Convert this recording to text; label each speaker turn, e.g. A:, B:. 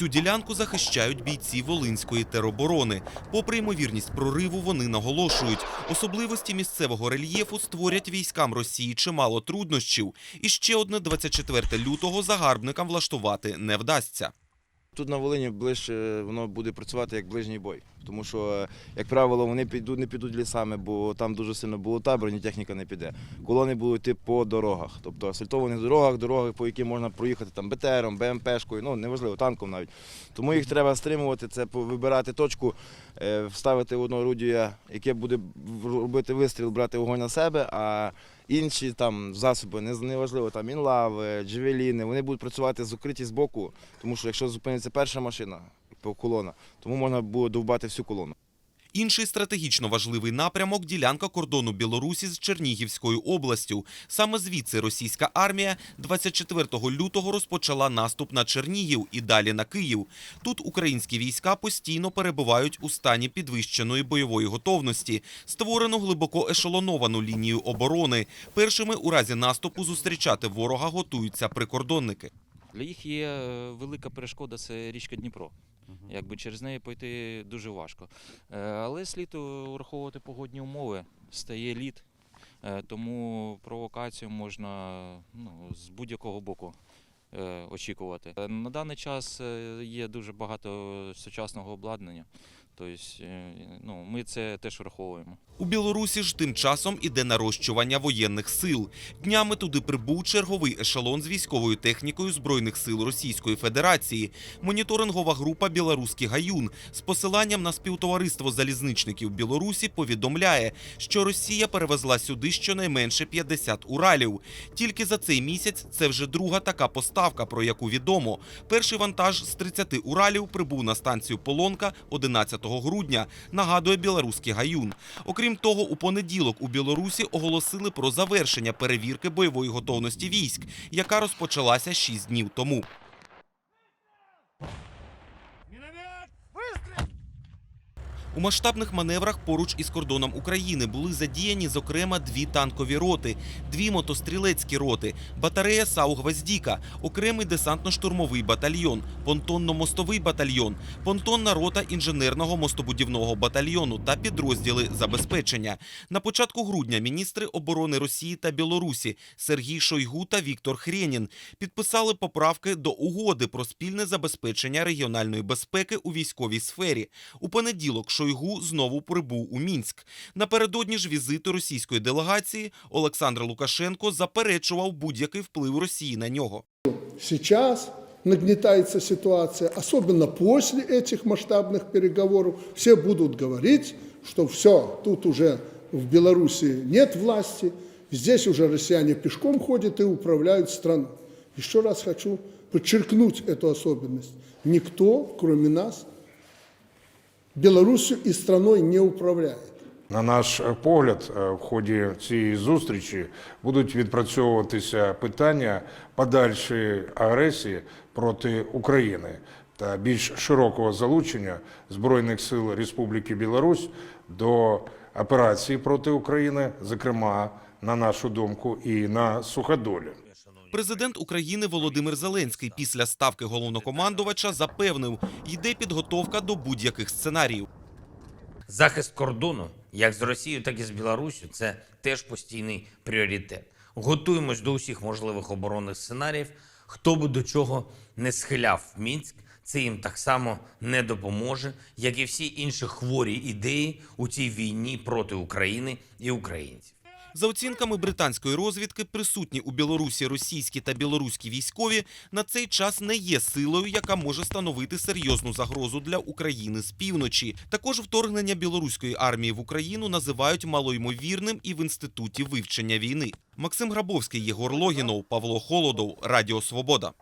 A: Цю ділянку захищають бійці Волинської тероборони. Попри ймовірність прориву, вони наголошують, особливості місцевого рельєфу створять військам Росії чимало труднощів. І ще одне 24 лютого загарбникам влаштувати не вдасться.
B: Тут на Волині ближче воно буде працювати як ближній бой. Тому що, як правило, вони підуть, не підуть лісами, бо там дуже сильно болота, бронетехніка не піде. Колони будуть йти по дорогах, тобто асфальтованих дорогах, дорогах, по яким можна проїхати там БТРом, БМПшкою, ну неважливо, танком навіть. Тому їх треба стримувати, це вибирати точку, е, вставити одне орудія, яке буде робити вистріл, брати вогонь на себе, а інші там засоби, неважливо, там інлави, джевеліни, вони будуть працювати з укриті з боку, тому що якщо зупиниться перша машина, по- колона, тому можна буде довбати всю колону.
A: Інший стратегічно важливий напрямок – ділянка кордону Білорусі з Чернігівською областю. Саме звідси російська армія 24 лютого розпочала наступ на Чернігів і далі на Київ. Тут українські війська постійно перебувають у стані підвищеної бойової готовності. Створено глибоко ешелоновану лінію оборони. Першими у разі наступу зустрічати ворога готуються прикордонники.
C: Для їх є е, велика перешкода це річка Дніпро. Якби через неї пройти дуже важко. Е, Але слід ураховувати погодні умови. Стає лід, е, тому провокацію можна ну, з будь-якого боку е, очікувати. На даний час є дуже багато сучасного обладнання. Тобто, е, ну, ми це теж враховуємо.
A: У Білорусі ж тим часом іде нарощування воєнних сил. Днями туди прибув черговий ешелон з військовою технікою Збройних сил Російської Федерації. Моніторингова група Білоруський гаюн з посиланням на співтовариство залізничників Білорусі повідомляє, що Росія перевезла сюди щонайменше 50 уралів. Тільки за цей місяць це вже друга така поставка, про яку відомо. Перший вантаж з 30 уралів прибув на станцію Полонка 11 грудня. Нагадує білоруський гаюн. Окрім того, у понеділок у Білорусі оголосили про завершення перевірки бойової готовності військ, яка розпочалася 6 днів тому. У масштабних маневрах поруч із кордоном України були задіяні, зокрема, дві танкові роти, дві мотострілецькі роти, батарея САУ «Гвоздіка», окремий десантно-штурмовий батальйон, понтонно-мостовий батальйон, понтонна рота інженерного мостобудівного батальйону та підрозділи забезпечення. На початку грудня міністри оборони Росії та Білорусі Сергій Шойгу та Віктор Хренін підписали поправки до угоди про спільне забезпечення регіональної безпеки у військовій сфері. У понеділок Шойгу знову прибув у Мінськ. Напередодні ж візиту російської делегації Олександр Лукашенко заперечував будь-який вплив Росії на нього.
D: Сейчас нагнетается ситуация, особенно после этих масштабных переговоров, все будут говорить, что все, тут уже в Беларуси нет власти, здесь уже россияне пешком ходят и управляют страной. Еще раз хочу подчеркнуть эту особенность. Никто, кроме нас, Беларусью и страной не управляет.
E: На наш е, погляд, е, в ході цієї зустрічі будуть відпрацьовуватися питання подальшої агресії проти України та більш широкого залучення Збройних сил Республіки Білорусь до операції проти України, зокрема, на нашу думку, і на суходолі.
A: Президент України Володимир Зеленський після ставки головнокомандувача запевнив, йде підготовка до будь-яких сценаріїв.
F: Захист кордону, як з Росією, так і з Білоруссю, це теж постійний пріоритет. Готуємось до усіх можливих оборонних сценаріїв. Хто би до чого не схиляв Мінськ, це їм так само не допоможе, як і всі інші хворі ідеї у цій війні проти України і українців.
A: За оцінками британської розвідки, присутні у Білорусі російські та білоруські військові на цей час не є силою, яка може становити серйозну загрозу для України з півночі. Також вторгнення білоруської армії в Україну називають малоймовірним і в інституті вивчення війни. Максим Грабовський, Єгор Логінов, Павло Холодов, Радіо Свобода.